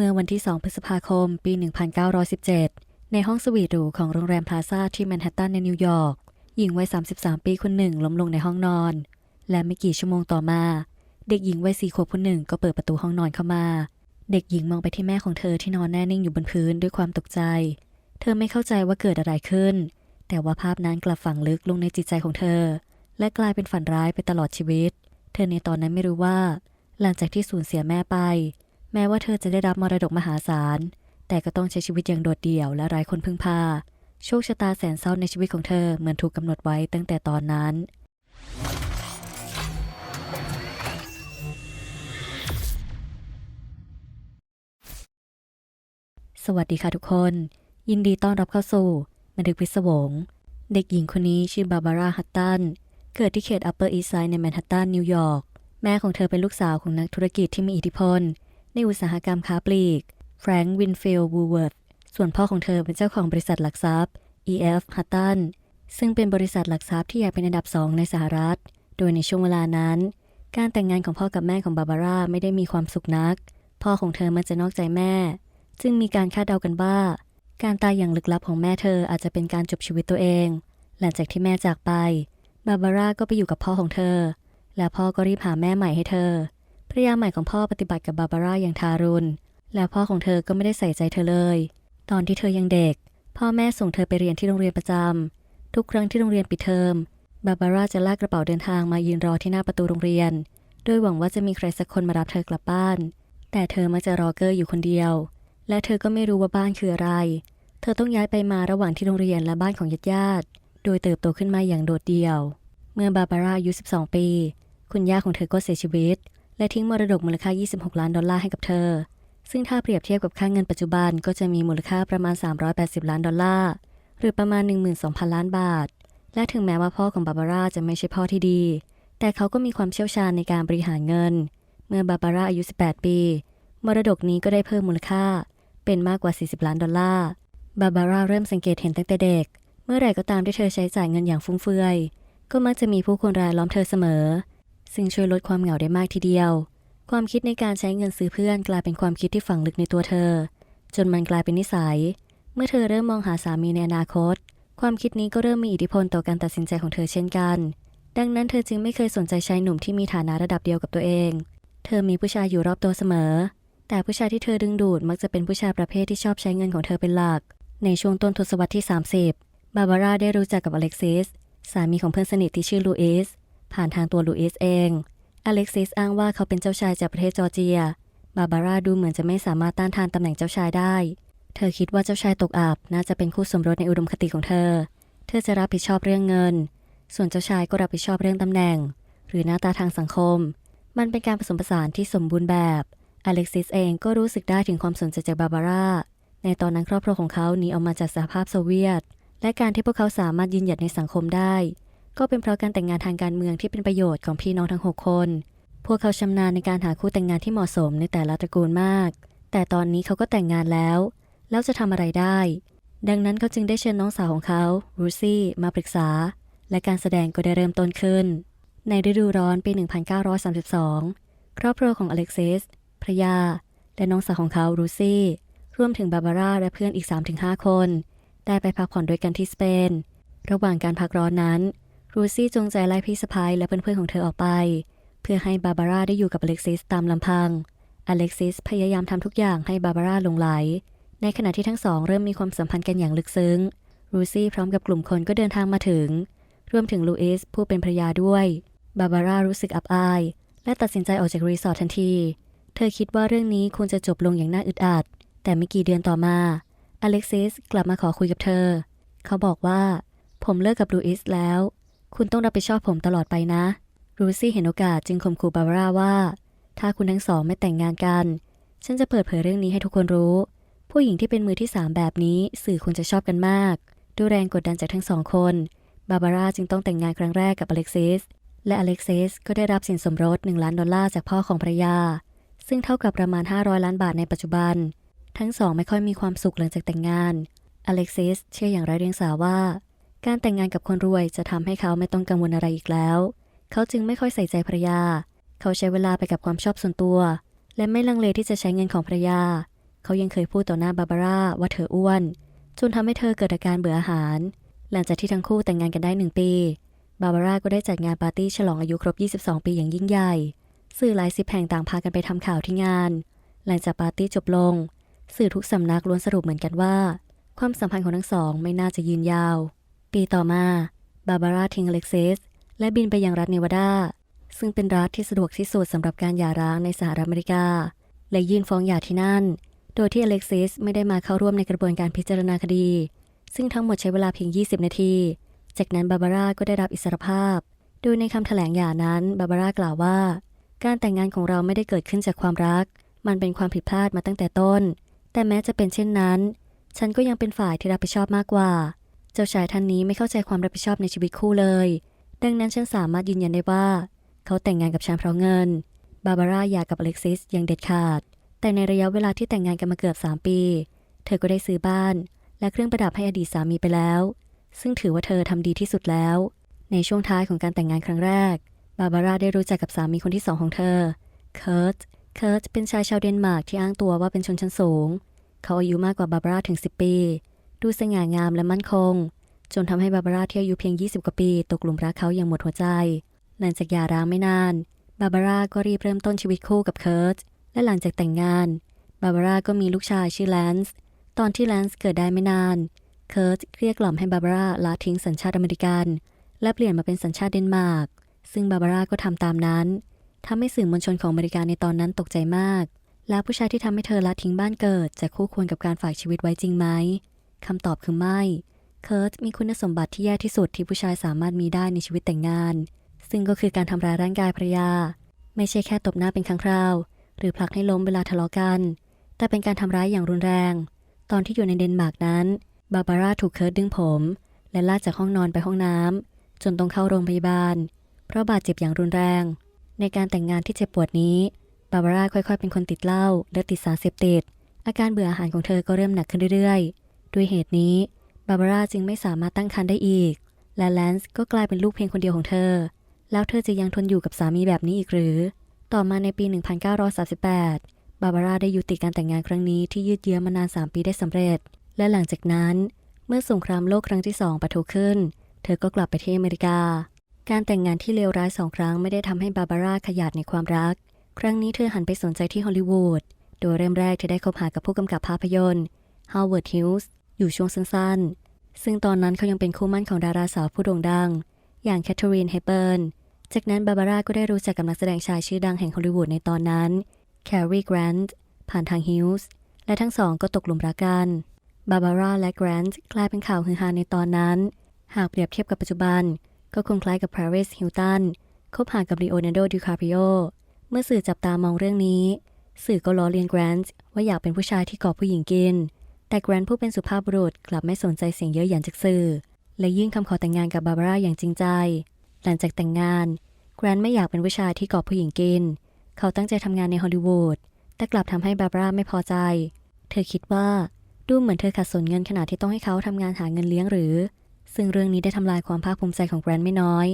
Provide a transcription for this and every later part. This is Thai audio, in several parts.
เมื่อวันที่ 2 พฤษภาคม ปี 1917 ในห้องสวีทหรูของโรงแรมพลาซ่าที่แมนฮัตตันในนิวยอร์ก หญิงวัย 33 ปีคนหนึ่งล้มลงในห้องนอน และไม่กี่ชั่วโมงต่อมา เด็กหญิงวัยสี่ขวบคนหนึ่งก็เปิดประตูห้องนอนเข้ามา เด็กหญิงมองไปที่แม่ของเธอที่นอนแน่นิ่งอยู่บนพื้นด้วยความตกใจ เธอไม่เข้าใจว่าเกิดอะไรขึ้น แต่ว่าภาพนั้นกลับฝังลึกลงในจิตใจของเธอ และกลายเป็นฝันร้ายไปตลอดชีวิต เธอในตอนนั้นไม่รู้ว่า หลังจากที่สูญเสียแม่ไป แม้ว่าเธอจะได้รับมรดกมหาศาล แต่ก็ต้องใช้ชีวิตอย่างโดดเดี่ยวและไร้คนพึ่งพา โชคชะตาแสนเศร้าในชีวิตของเธอเหมือนถูกกำหนดไว้ตั้งแต่ตอนนั้น สวัสดีค่ะทุกคน ยินดีต้อนรับเข้าสู่บันทึกพิศวง เด็กหญิงคนนี้ชื่อบาบาร่าฮัตตัน เกิดที่เขตอัปเปอร์อีสไซด์ในแมนฮัตตันนิวยอร์ก แม่ของเธอเป็นลูกสาวของนักธุรกิจที่มีอิทธิพล ในอุตสาหกรรมค้าปลีกแฟรงค์วินฟิลด์วูเวิร์ธส่วนพ่อของเธอเป็นเจ้าของบริษัทหลักทรัพย์ E.F. Hutton ซึ่งเป็นบริษัทหลักทรัพย์ที่ใหญ่เป็นอันดับสองในสหรัฐ โดยในช่วงเวลานั้น การแต่งงานของพ่อกับแม่ของบาบาร่าไม่ได้มีความสุขนัก พ่อของเธอมักจะนอกใจแม่ จึงมีการคาดเดากันว่า การตายอย่างลึกลับของแม่เธออาจจะเป็นการจบชีวิตตัวเอง หลังจากที่แม่จากไป บาบาร่าก็ไปอยู่กับพ่อของเธอ และพ่อก็รีบหาแม่ใหม่ให้เธอ ภรรยาใหม่ของพ่อปฏิบัติกับบาบาร่าอย่างทารุณ และพ่อของเธอก็ไม่ได้ใส่ใจเธอเลย ตอนที่เธอยังเด็ก พ่อแม่ส่งเธอไปเรียนที่โรงเรียนประจำทุกครั้งที่โรงเรียนปิดเทอมบาบาร่าจะลากกระเป๋าเดินทางมายืนรอที่หน้าประตูโรงเรียน โดยหวังว่าจะมีใครสักคนมารับเธอกลับบ้าน แต่เธอมักจะรอเกอร์อยู่คนเดียว และเธอก็ไม่รู้ว่าบ้านคืออะไร เธอต้องย้ายไปมาระหว่างที่โรงเรียนและบ้านของญาติญาติ โดยเติบโตขึ้นมาอย่างโดดเดี่ยว เมื่อบาบาร่าอายุ 12 ปี คุณย่าของเธอก็เสียชีวิต และทิ้งมรดกมูลค่า 26 ล้านดอลลาร์ให้กับเธอ ซึ่งถ้าเปรียบเทียบกับค่าเงินปัจจุบันก็จะมีมูลค่าประมาณ 380 ล้านดอลลาร์ หรือประมาณ 12,000 ล้านบาท และถึงแม้ว่าพ่อของบาบาร่าจะไม่ใช่พ่อที่ดี แต่เขาก็มีความเชี่ยวชาญในการบริหารเงิน เมื่อบาบาร่าอายุ 18 ปี มรดกนี้ก็ได้เพิ่มมูลค่า เป็นมากกว่า 40 ล้านดอลลาร์ บาบาร่าเริ่มสังเกตเห็นตั้งแต่เด็ก เมื่อไหร่ก็ตามที่เธอใช้จ่ายเงินอย่างฟุ่มเฟือย ก็มักจะมีผู้คนรายล้อมเธอเสมอ ซึ่งช่วยลดความเหงาได้มากทีเดียว ความคิดในการใช้เงินซื้อเพื่อนกลายเป็นความคิดที่ฝังลึกในตัวเธอ จนมันกลายเป็นนิสัย เมื่อเธอเริ่มมองหาสามีในอนาคต ความคิดนี้ก็เริ่มมีอิทธิพลต่อการตัดสินใจของเธอเช่นกัน ดังนั้นเธอจึงไม่เคยสนใจชายหนุ่มที่มีฐานะระดับเดียวกับตัวเอง เธอมีผู้ชายอยู่รอบตัวเสมอ แต่ผู้ชายที่เธอดึงดูดมักจะเป็นผู้ชายประเภทที่ชอบใช้เงินของเธอเป็นหลัก ในช่วงต้นทศวรรษที่ 30 บาบาร่าได้รู้จักกับอเล็กซิส สามีของเพื่อนสนิทที่ชื่อลูอิส ผ่านทางตัวลูอิสเอง อเล็กซิสอ้างว่าเขาเป็นเจ้าชายจากประเทศจอร์เจีย บาบาร่าดูเหมือนจะไม่สามารถต้านทานตำแหน่งเจ้าชายได้ เธอคิดว่าเจ้าชายตกอับน่าจะเป็นคู่สมรสในอุดมคติของเธอ เธอจะรับผิดชอบเรื่องเงิน ส่วนเจ้าชายก็รับผิดชอบเรื่องตำแหน่ง หรือหน้าตาทางสังคม มันเป็นการผสมผสานที่สมบูรณ์แบบ อเล็กซิสเองก็รู้สึกได้ถึงความสนใจจากบาบาร่า ในตอนนั้นครอบครัวของเขาหนีออกมาจากสหภาพโซเวียต และการที่พวกเขาสามารถยืนหยัดในสังคมได้ ก็เป็นเพราะการแต่งงานทางการเมืองที่เป็นประโยชน์ของพี่น้องทั้ง 6 คน พวกเขาชำนาญในการหาคู่แต่งงานที่เหมาะสมในแต่ละตระกูลมาก แต่ตอนนี้เขาก็แต่งงานแล้ว แล้วจะทำอะไรได้ ดังนั้นเขาจึงได้เชิญน้องสาวของเขารูซี่มาปรึกษา และการแสดงก็ได้เริ่มต้นขึ้น ในฤดูร้อนปี 1932 ครอบครัวของอเล็กซิสภรยา และน้องสาวของเขารูซี่รวมถึงบาบาร่าและเพื่อนอีก 3-5 คน ได้ไปพักผ่อนด้วยกันที่สเปน ระหว่างการพักร้อนนั้น รูซี่จงใจไล่พี่สะพ้ายและเพื่อนๆของเธอออกไป เพื่อให้บาบาร่าได้อยู่กับอเล็กซิสตามลำพัง อเล็กซิสพยายามทำทุกอย่างให้บาบาร่าลงไหล ในขณะที่ทั้งสองเริ่มมีความสัมพันธ์กันอย่างลึกซึ้ง รูซี่พร้อมกับกลุ่มคนก็เดินทางมาถึง รวมถึงลูอิสผู้เป็นภรรยาด้วย บาบาร่ารู้สึกอับอาย และตัดสินใจออกจากรีสอร์ททันที เธอคิดว่าเรื่องนี้ควรจะจบลงอย่างน่าอึดอัด แต่ไม่กี่เดือนต่อมา อเล็กซิสกลับมาขอคุยกับเธอ เขาบอกว่า ผมเลิกกับลูอิสแล้ว คุณต้องรับผิดชอบผมตลอดไปนะ รูซี่เห็นโอกาสจึงข่มขู่บาบาร่าว่า ถ้าคุณทั้งสองไม่แต่งงานกัน ฉันจะเปิดเผยเรื่องนี้ให้ทุกคนรู้ ผู้หญิงที่เป็นมือที่สามแบบนี้สื่อควรจะชอบกันมาก ด้วยแรงกดดันจากทั้งสองคน บาบาร่าจึงต้องแต่งงานครั้งแรกกับอเล็กซิส และอเล็กซิสก็ได้รับสินสมรส 1 ล้านดอลลาร์จากพ่อของภรรยา ซึ่งเท่ากับประมาณ 500 ล้านบาทในปัจจุบัน ทั้งสองไม่ค่อยมีความสุขหลังจากแต่งงาน อเล็กซิสเชื่ออย่างไร้เดียงสาว่า การแต่งงานกับคนรวยจะทำให้เขาไม่ต้องกังวลอะไรอีกแล้ว เขาจึงไม่ค่อยใส่ใจภรรยา เขาใช้เวลาไปกับความชอบส่วนตัว และไม่ลังเลที่จะใช้เงินของภรรยา เขายังเคยพูดต่อหน้าบาบาร่าว่าเธออ้วน จนทำให้เธอเกิดอาการเบื่ออาหาร หลังจากที่ทั้งคู่แต่งงานกันได้หนึ่งปี บาบาร่าก็ได้จัดงานปาร์ตี้ฉลองอายุครบ 22 ปีอย่างยิ่งใหญ่ สื่อหลายสิบแห่งต่างพากันไปทำข่าวที่งาน หลังจากปาร์ตี้จบลง สื่อทุกสำนักล้วนสรุปเหมือนกันว่า ความสัมพันธ์ของทั้งสองไม่น่าจะยืนยาว ปีต่อมา บาบาร่าทิ้งอเล็กซิสและบินไปยังรัฐเนวาดา ซึ่งเป็นรัฐที่สะดวกที่สุดสำหรับการหย่าร้างในสหรัฐอเมริกา และยื่นฟ้องหย่าที่นั่น โดยที่อเล็กซิสไม่ได้มาเข้าร่วมในกระบวนการพิจารณาคดี ซึ่งทั้งหมดใช้เวลาเพียง 20 นาที จากนั้นบาบาร่าก็ได้รับอิสรภาพ โดยในคำแถลงหย่านั้นบาบาร่ากล่าวว่า การแต่งงานของเราไม่ได้เกิดขึ้นจากความรัก มันเป็นความผิดพลาดมาตั้งแต่ต้น แต่แม้จะเป็นเช่นนั้น ฉันก็ยังเป็นฝ่ายที่รับผิดชอบมากกว่า จ้าชายท่านนี้ไม่เข้าใจความรับผิดชอบในชีวิตคู่เลย ดังนั้นฉันสามารถยืนยันได้ว่า เขาแต่งงานกับฉันเพราะเงิน บาบาร่าหย่ากับอเล็กซิสอย่างเด็ดขาด แต่ในระยะเวลาที่แต่งงานกันมาเกือบ 3 ปี เธอก็ได้ซื้อบ้าน และเครื่องประดับให้อดีตสามีไปแล้ว ซึ่งถือว่าเธอทำดีที่สุดแล้ว ในช่วงท้ายของการแต่งงานครั้งแรก บาบาร่าได้รู้จักกับสามีคนที่สองของเธอ เคิร์ต เคิร์ตเป็นชายชาวเดนมาร์กที่อ้างตัวว่าเป็นชนชั้นสูง เขาอายุมากกว่าบาบาร่าถึง 10 ปี ดูสง่างามและมั่นคง จนทำให้บาบาร่าที่อายุเพียง 20 กว่าปี ตกหลุมรักเขาอย่างหมดหัวใจ หลังจากหย่าร้างไม่นาน บาบาร่าก็รีบเริ่มต้นชีวิตคู่กับเคิร์ต และหลังจากแต่งงาน บาบาร่าก็มีลูกชายชื่อแลนซ์ ตอนที่แลนซ์เกิดได้ไม่นาน เคิร์ตเกลี้ยกล่อมให้บาบาร่าละทิ้งสัญชาติอเมริกัน และเปลี่ยนมาเป็นสัญชาติเดนมาร์ก ซึ่งบาบาร่าก็ทำตามนั้นทำให้สื่อมวลชนของอเมริกาในตอนนั้นตกใจมาก แล้วผู้ชายที่ทำให้เธอละทิ้งบ้านเกิด จะคู่ควรกับการฝากชีวิตไว้จริงไหม คำตอบคือไม่เคิร์ตมีคุณสมบัติที่แย่ที่สุดที่ผู้ชายสามารถมีได้ในชีวิตแต่งงาน ซึ่งก็คือการทำร้ายร่างกายภรรยา ไม่ใช่แค่ตบหน้าเป็นครั้งคราว หรือผลักให้ล้มเวลาทะเลาะกัน แต่เป็นการทำร้ายอย่างรุนแรง ตอนที่อยู่ในเดนมาร์กนั้น บาบาร่าถูกเคิร์ตดึงผม และลากจากห้องนอนไปห้องน้ำจนต้องเข้าโรงพยาบาล เพราะบาดเจ็บอย่างรุนแรง ในการแต่งงานที่เจ็บปวดนี้บาบาร่าค่อยๆ เป็นคนติดเหล้าและติดสารเสพติดอาการเบื่ออาหารของเธอก็เริ่มหนักขึ้นเรื่อยๆ ด้วยเหตุนี้บาบาร่าจึงไม่สามารถตั้งครรภ์ได้อีก และแลนซ์ก็กลายเป็นลูกเพียงคนเดียวของเธอ แล้วเธอจะยังทนอยู่กับสามีแบบนี้อีกหรือ ต่อมาในปี 1938 บาบาร่าได้ยุติการแต่งงานครั้งนี้ที่ยืดเยื้อมานาน 3 ปีได้สำเร็จ และหลังจากนั้น เมื่อสงครามโลกครั้งที่สองปะทุขึ้น เธอก็กลับไปที่อเมริกา การแต่งงานที่เลวร้ายสองครั้งไม่ได้ทำให้บาบาร่าขยาดในความรัก ครั้งนี้เธอหันไปสนใจที่ฮอลลีวูด โดยเริ่มแรกเธอได้คบหากับผู้กำกับภาพยนตร์ ฮาวเวิร์ดฮิลส์อยู่ช่วงสั้นๆ ซึ่งตอนนั้นเขายังเป็นคู่มั่นของดาราสาวผู้โด่งดัง อย่างแคทเธอรีนเฮเบิร์น จากนั้นบาบาร่าก็ได้รู้จักกับนักแสดงชายชื่อดังแห่งฮอลลีวูดในตอนนั้นแคร์รีแกรนต์ผ่านทางฮิลส์และทั้งสองก็ตกหลุมรักกัน บาบาร่าและแกรนต์กลายเป็นข่าวฮือฮาในตอนนั้น หากเปรียบเทียบกับปัจจุบัน ก็คงคล้ายกับ Paris Hilton คบหากับ Leonardo DiCaprio เมื่อสื่อจับตามองเรื่องนี้ สื่อก็ล้อเลียนแกรนต์ว่าอยากเป็นผู้ชายที่กอบผู้หญิงกิน แต่แกรนผู้เป็นสุภาพบุรุษกลับไม่สนใจเสียงเยอะหยันจากสื่อ และยื่นคำขอแต่งงานกับบาบาร่าอย่างจริงใจ หลังจากแต่งงาน แกรนไม่อยากเป็นผู้ชายที่กอบผู้หญิงกิน เขาตั้งใจทำงานในฮอลลีวูด แต่กลับทำให้บาบาร่าไม่พอใจ เธอคิดว่าดูเหมือนเธอขาดสนเงินขนาดที่ต้องให้เขาทำงานหาเงินเลี้ยงหรือ ซึ่งเรื่องนี้ได้ทำลายความภาคภูมิใจของแกรนไม่น้อย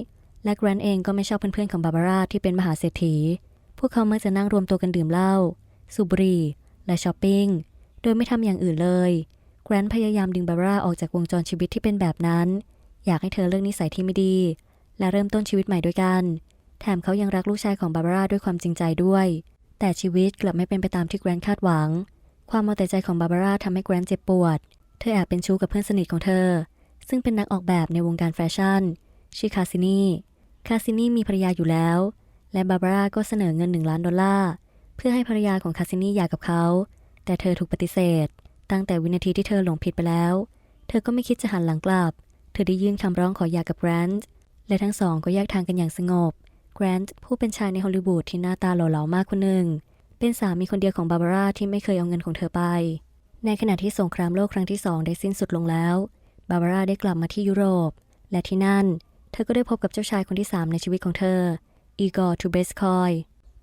และแกรนเองก็ไม่ชอบเพื่อนๆของบาบาร่าที่เป็นมหาเศรษฐี พวกเขามักจะนั่งรวมตัวกันดื่มเหล้าสูบบุหรี่และช้อปปิ้ง โดยไม่ทำอย่างอื่นเลยแกรนพยายามดึงบาร์บาร่าออกจากวงจรชีวิตที่เป็นแบบนั้น อยากให้เธอเลิกนิสัยที่ไม่ดี และเริ่มต้นชีวิตใหม่ด้วยกัน แถมเขายังรักลูกชายของบาร์บาร่าด้วยความจริงใจด้วย แต่ชีวิตกลับไม่เป็นไปตามที่แกรนคาดหวัง ความเอาแต่ใจของบาร์บาร่าทำให้แกรนเจ็บปวด เธอแอบเป็นชู้กับเพื่อนสนิทของเธอ ซึ่งเป็นนักออกแบบในวงการแฟชั่นชื่อคาซินีคาซินีมีภรรยาอยู่แล้ว และบาร์บาร่าก็เสนอเงินหนึ่งล้านดอลลาร์เพื่อให้ภรรยาของคาซินีหย่ากับเขา แต่เธอถูกปฏิเสธ ตั้งแต่วินาทีที่เธอหลงผิดไปแล้ว เธอก็ไม่คิดจะหันหลังกลับ เธอได้ยื่นคำร้องขอหย่ากับแกรนต์และทั้งสองก็แยกทางกันอย่างสงบ แกรนต์ผู้เป็นชายในฮอลลีวูดที่หน้าตาหล่อเหลามากคนหนึ่ง เป็นสามีคนเดียวของบาบาร่าที่ไม่เคยเอาเงินของเธอไป ในขณะที่สงครามโลกครั้งที่สองได้สิ้นสุดลงแล้ว บาบาร่าได้กลับมาที่ยุโรป และที่นั่น เธอก็ได้พบกับเจ้าชายคนที่ 3 ในชีวิตของเธอ อีกอร์ทูเบสคอย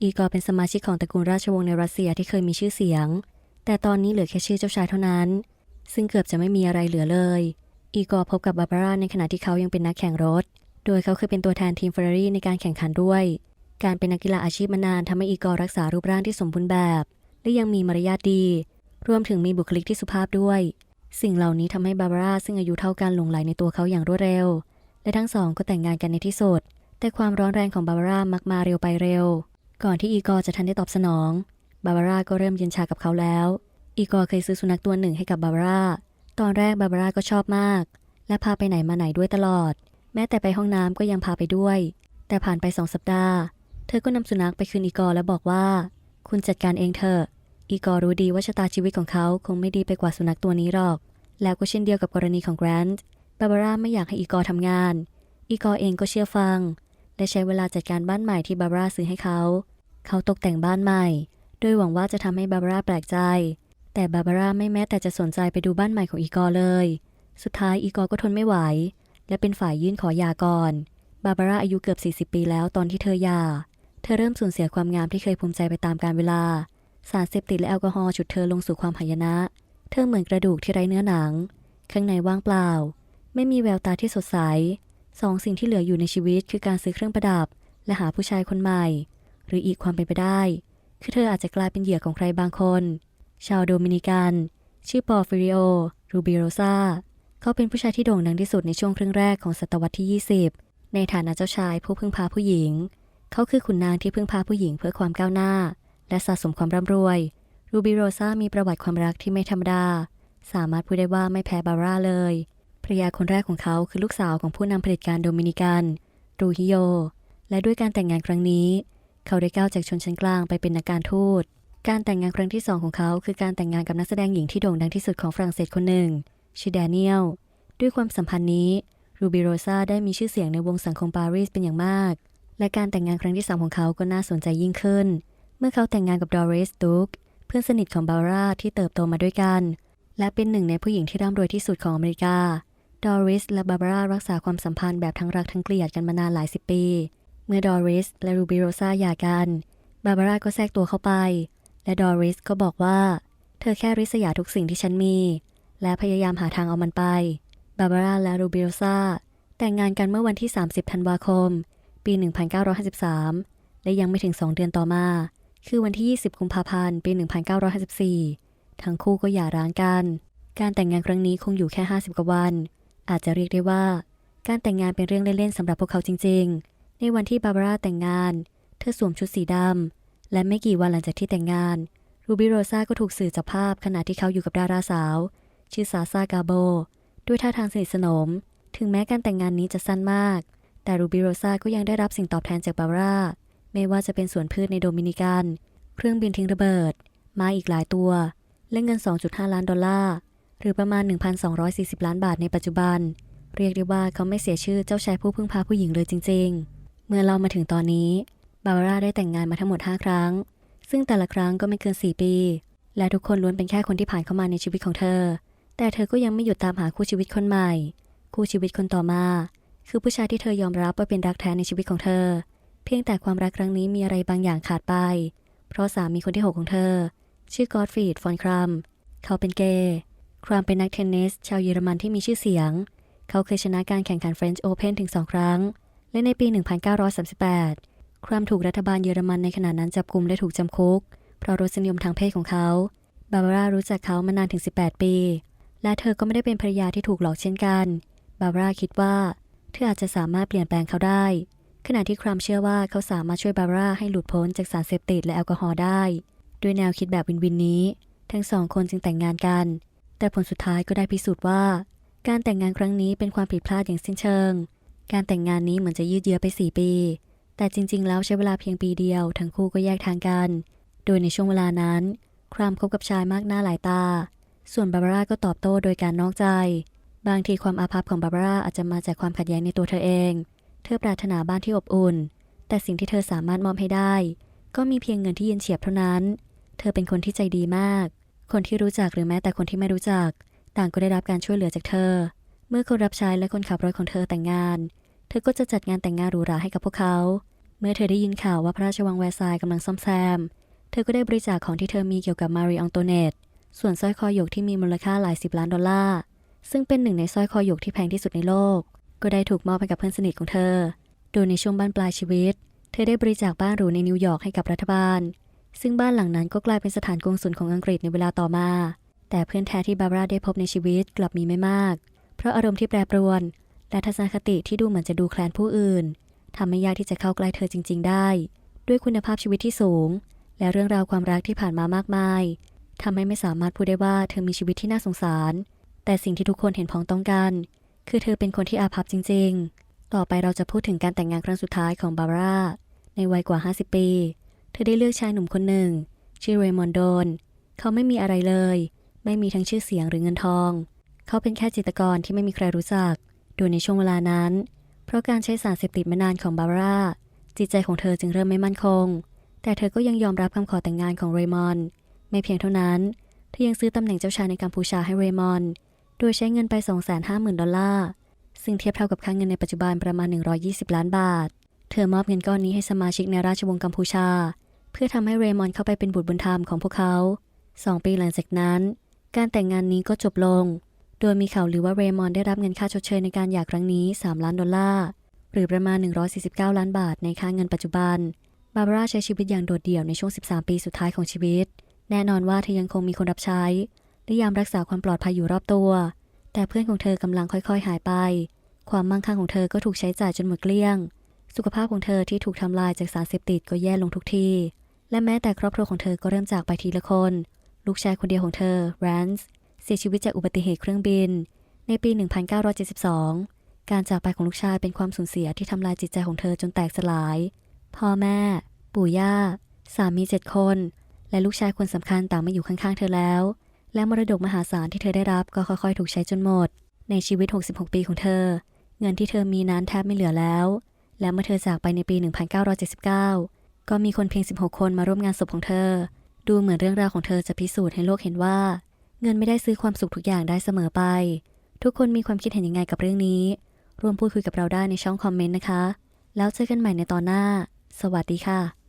อีกอร์เป็นสมาชิกของตระกูลราชวงศ์ในรัสเซียที่เคยมีชื่อเสียง แต่ตอนนี้เหลือแค่ชื่อเจ้าชายเท่านั้น ซึ่งเกือบจะไม่มีอะไรเหลือเลย อีกอร์พบกับบาบาร่าในขณะที่เขายังเป็นนักแข่งรถ โดยเขาเคยเป็นตัวแทนทีมเฟอร์รารี่ในการแข่งขันด้วย การเป็นนักกีฬาอาชีพมานานทำให้อีกอร์รักษารูปร่างที่สมบูรณ์แบบ และยังมีมารยาทดี รวมถึงมีบุคลิกที่สุภาพด้วย สิ่งเหล่านี้ทำให้บาบาร่าซึ่งอายุเท่ากันหลงไหลในตัวเขาอย่างรวดเร็ว และทั้งสองก็แต่งงานกันในที่สุดแต่ความร้อนแรงของบาบาร่ามักมาเร็วไปเร็ว ก่อนที่อีกอร์จะทันได้ตอบสนอง บาบาร่าก็เริ่มเย็นชากับเขาแล้ว อีกอร์เคยซื้อสุนัขตัวหนึ่งให้กับบาบาร่า ตอนแรกบาบาร่าก็ชอบมาก และพาไปไหนมาไหนด้วยตลอด แม้แต่ไปห้องน้ำก็ยังพาไปด้วย แต่ผ่านไปสองสัปดาห์ เธอก็นำสุนัขไปคืนอีกอร์และบอกว่า คุณจัดการเองเถอะ อีกอร์รู้ดีว่าชะตาชีวิตของเขาคงไม่ดีไปกว่าสุนัขตัวนี้หรอก แล้วก็เช่นเดียวกับกรณีของแกรนต์บาบาร่าไม่อยากให้อีกอร์ทำงาน อีกอร์เองก็เชื่อฟัง และใช้เวลาจัดการบ้านใหม่ที่บาบาร่าซื้อให้เขา เขาตกแต่งบ้านใหม่ โดยหวังว่าจะทำให้บาบาร่าแปลกใจ แต่บาบาร่าไม่แม้แต่จะสนใจไปดูบ้านใหม่ของอีกอร์เลย สุดท้ายอีกอร์ก็ทนไม่ไหว และเป็นฝ่ายยื่นขอหย่าก่อน บาบาร่าอายุเกือบ 40 ปีแล้วตอนที่เธอหย่า เธอเริ่มสูญเสียความงามที่เคยภูมิใจไปตามกาลเวลา สารเสพติดและแอลกอฮอล์ฉุดเธอลงสู่ความหายนะ เธอเหมือนกระดูกที่ไร้เนื้อหนัง ข้างในว่างเปล่า ไม่มีแววตาที่สดใสสองสิ่งที่เหลืออยู่ในชีวิตคือการซื้อเครื่องประดับ และหาผู้ชายคนใหม่ หรืออีกความเป็นไปได้ คือเธออาจจะกลายเป็นเหยื่อของใครบางคน ชาวโดมินิกัน ชื่อปอร์ฟิริโอ รูบิโรซาเขาเป็นผู้ชายที่โด่งดังที่สุดในช่วงครึ่งแรกของศตวรรษที่ 20 ในฐานะเจ้าชายผู้พึ่งพาผู้หญิง เขาคือขุนนางที่พึ่งพาผู้หญิงเพื่อความก้าวหน้า และสะสมความร่ำรวย รูบิโรซามีประวัติความรักที่ไม่ธรรมดา สามารถพูดได้ว่าไม่แพ้บาร่าเลย ภรรยาคนแรกของเขาคือลูกสาวของผู้นำเผด็จการโดมินิกัน รูฮิโย และด้วยการแต่งงานครั้งนี้ เขาได้ก้าวจากชนชั้นกลางไปเป็นนักการทูต การแต่งงานครั้งที่สองของเขาคือการแต่งงานกับนักแสดงหญิงที่โด่งดังที่สุดของฝรั่งเศสคนหนึ่งชื่อแดเนียล ด้วยความสัมพันธ์นี้รูบิโรซาได้มีชื่อเสียงในวงสังคมปารีสเป็นอย่างมาก และการแต่งงานครั้งที่สามของเขาก็น่าสนใจยิ่งขึ้น เมื่อเขาแต่งงานกับดอริสดูกเพื่อนสนิทของบาร่าที่เติบโตมาด้วยกัน และเป็นหนึ่งในผู้หญิงที่ร่ำรวยที่สุดของอเมริกาดอริสและบาบาร่ารักษาความสัมพันธ์แบบทั้งรักทั้งเกลียดกันมานานหลายสิบปี เมื่อดอริสและรูบิโรซาหย่ากัน บาบาร่าก็แทรกตัวเข้าไป และดอริสก็บอกว่า เธอแค่ริษยาทุกสิ่งที่ฉันมี และพยายามหาทางเอามันไป บาบาร่าและรูบิโรซาแต่งงานกันเมื่อวันที่ 30 ธันวาคม ปี 1953 และยังไม่ถึง 2 เดือนต่อมา คือวันที่ 20 กุมภาพันธ์ ปี 1954 ทั้งคู่ก็หย่าร้างกัน การแต่งงานครั้งนี้คงอยู่แค่ 50 กว่าวัน อาจจะเรียกได้ว่า การแต่งงานเป็นเรื่องเล่นๆสำหรับพวกเขาจริง ๆ ในวันที่บาบาร่าแต่งงาน เธอสวมชุดสีดำ และไม่กี่วันหลังจากที่แต่งงาน รูบิโรซาก็ถูกสื่อจับภาพขณะที่เขาอยู่กับดาราสาว ชื่อซาซากาโบ ด้วยท่าทางสนิทสนม ถึงแม้การแต่งงานนี้จะสั้นมาก แต่รูบิโรซาก็ยังได้รับสิ่งตอบแทนจากบาร่า ไม่ว่าจะเป็นสวนพืชในโดมินิกัน เครื่องบินทิ้งระเบิดม้าอีกหลายตัว และเงิน 2.5 ล้านดอลลาร์ หรือประมาณ 1,240 ล้านบาทในปัจจุบัน เรียกได้ว่าเขาไม่เสียชื่อเจ้าชายผู้พึ่งพาผู้หญิงเลยจริง ๆ เมื่อเรามาถึงตอนนี้ บาบาร่าได้แต่งงานมาทั้งหมด 5 ครั้ง ซึ่งแต่ละครั้งก็ไม่เกิน 4 ปี และทุกคนล้วนเป็นแค่คนที่ผ่านเข้ามาในชีวิตของเธอ แต่เธอก็ยังไม่หยุดตามหาคู่ชีวิตคนใหม่ คู่ชีวิตคนต่อมา คือผู้ชายที่เธอยอมรับว่าเป็นรักแท้ในชีวิตของเธอ เพียงแต่ความรักครั้งนี้มีอะไรบางอย่างขาดไป เพราะสามีคนที่ 6 ของเธอ ชื่อกอดฟรีดฟอนครัมเขาเป็นเกย์ครัมเป็นนักเทนนิสชาวเยอรมันที่มีชื่อเสียง เขาเคยชนะการแข่งขัน French Open ถึง2ครั้ง และในปี 1938 ครัมถูกรัฐบาลเยอรมันในขณะนั้นจับกลุ่มและถูกจำคุก เพราะรสนิยมทางเพศของเขา บาบาร่ารู้จักเขามานานถึง 18 ปี และเธอก็ไม่ได้เป็นภรรยาที่ถูกหลอกเช่นกัน บาบาร่าคิดว่า เธออาจจะสามารถเปลี่ยนแปลงเขาได้ ขณะที่ครัมเชื่อว่าเขาสามารถช่วยบาบาร่าให้หลุดพ้นจากสารเสพติดและแอลกอฮอล์ได้ ด้วยแนวคิดแบบวินวินนี้ ทั้งสองคนจึงแต่งงานกัน แต่ผลสุดท้ายก็ได้พิสูจน์ว่า การแต่งงานครั้งนี้เป็นความผิดพลาดอย่างสิ้นเชิง การแต่งงานนี้เหมือนจะยืดเยื้อไป 4 ปี แต่จริง ๆ แล้วใช้เวลาเพียงปีเดียว ทั้งคู่ก็แยกทางกัน โดยในช่วงเวลานั้น ครามคบกับชายมากหน้าหลายตา ส่วนบาบาร่าก็ตอบโต้โดยการนอกใจ บางทีความอาภัพของบาบาร่าอาจจะมาจากความขัดแย้งในตัวเธอเอง เธอปรารถนาบ้านที่อบอุ่น แต่สิ่งที่เธอสามารถมอบให้ได้ ก็มีเพียงเงินที่เย็นเฉียบเท่านั้น เธอเป็นคนที่ใจดีมาก คนที่รู้จักหรือแม้แต่คนที่ไม่รู้จัก ต่างก็ได้รับการช่วยเหลือจากเธอ เมื่อคนรับใช้และคนขับรถของเธอแต่งงาน เธอก็จะจัดงานแต่งงานหรูหราให้กับพวกเขา เมื่อเธอได้ยินข่าวว่าพระราชวังแวร์ซายกำลังซ่อมแซม เธอก็ได้บริจาคของที่เธอมีเกี่ยวกับมารีอองโตเนตส่วนสร้อยคอหยกที่มีมูลค่าหลายสิบล้านดอลลาร์ ซึ่งเป็นหนึ่งในสร้อยคอหยกที่แพงที่สุดในโลก ก็ได้ถูกมอบให้กับเพื่อนสนิทของเธอ โดยในช่วงบ้านปลายชีวิต เธอได้บริจาคบ้านหรูในนิวยอร์กให้กับรัฐบาล ซึ่งบ้านหลังนั้นก็กลายเป็นสถานกงสุลของอังกฤษในเวลาต่อมา แต่เพื่อนแท้ที่บาบาราได้พบในชีวิตกลับมีไม่มาก เพราะอารมณ์ที่แปรปรวน และทัศนคติที่ดูเหมือนจะดูแคลนผู้อื่นทำให้ยากที่จะเข้าใกล้เธอจริง ๆ ได้ ด้วยคุณภาพชีวิตที่สูง และเรื่องราวความรักที่ผ่านมามากมายทำให้ไม่สามารถพูดได้ว่าเธอมีชีวิตที่น่าสงสาร แต่สิ่งที่ทุกคนเห็นพ้องต้องกัน คือเธอเป็นคนที่อาภัพจริง ๆ ต่อไปเราจะพูดถึงการแต่งงานครั้งสุดท้ายของบาบาร่า ในวัยกว่า 50 ปี เธอได้เลือกชายหนุ่มคนหนึ่ง ชื่อเรมอนโดน เขาไม่มีอะไรเลย ไม่มีทั้งชื่อเสียงหรือเงินทอง เขาเป็นแค่จิตกรที่ไม่มีใครรู้จัก โดยในช่วงเวลานั้น เพราะการใช้สารเสพติดมานานของบาบาร่า จิตใจของเธอจึงเริ่มไม่มั่นคง แต่เธอก็ยังยอมรับคำขอแต่งงานของเรมอน ไม่เพียงเท่านั้น เธอยังซื้อตำแหน่งเจ้าชายในกัมพูชาให้เรมอน โดยใช้เงินไป 250,000 ดอลลาร์ ซึ่งเทียบเท่ากับค่าเงินในปัจจุบันประมาณ 120 ล้านบาท เธอมอบเงินก้อนนี้ให้สมาชิกในราชวงศ์กัมพูชา เพื่อทำให้เรมอนเข้าไปเป็นบุตรบุญธรรมของพวกเขาสองปีหลังจากนั้น การแต่งงานนี้ก็จบลง โดยมีข่าวลือว่าเรมอนได้รับเงินค่าชดเชยในการหย่าครั้งนี้ 3 ล้านดอลลาร์ หรือประมาณ 149 ล้านบาทในค่าเงินปัจจุบัน บาบาร่าใช้ชีวิตอย่างโดดเดี่ยวในช่วง 13 ปีสุดท้ายของชีวิต แน่นอนว่าเธอยังคงมีคนรับใช้ และยามรักษาความปลอดภัยอยู่รอบตัว แต่เพื่อนของเธอกำลังค่อยๆ หายไป ความมั่งคั่งของเธอก็ถูกใช้จ่ายจนหมดเกลี้ยง สุขภาพของเธอที่ถูกทำลายจากสารเสพติดก็แย่ลงทุกที และแม้แต่ครอบครัวของเธอก็เริ่มจากไปทีละคน ลูกชายคนเดียวของเธอแรนซ์ เสียชีวิตจากอุบัติเหตุเครื่องบิน ในปี 1972 การจากไปของลูกชายเป็นความสูญเสียที่ทำลายจิตใจของเธอจนแตกสลาย พ่อแม่ ปู่ย่า สามีเจ็ดคน และลูกชายคนสำคัญต่างมาอยู่ข้างๆเธอแล้ว และมรดกมหาศาลที่เธอได้รับก็ค่อยๆ ถูกใช้จนหมด ในชีวิต 66 ปีของเธอ เงินที่เธอมีนั้นแทบไม่เหลือแล้ว และเมื่อเธอจากไปในปี 1979 ก็มีคนเพียง 16 คนมาร่วมงานศพของเธอ ดูเหมือนเรื่องราวของเธอจะพิสูจน์ให้โลกเห็นว่า เงินไม่ได้ซื้อความสุขทุกอย่างได้เสมอไป ทุกคนมีความคิดเห็นยังไงกับเรื่องนี้ ร่วมพูดคุยกับเราได้ในช่องคอมเมนต์นะคะ แล้วเจอกันใหม่ในตอนหน้า สวัสดีค่ะ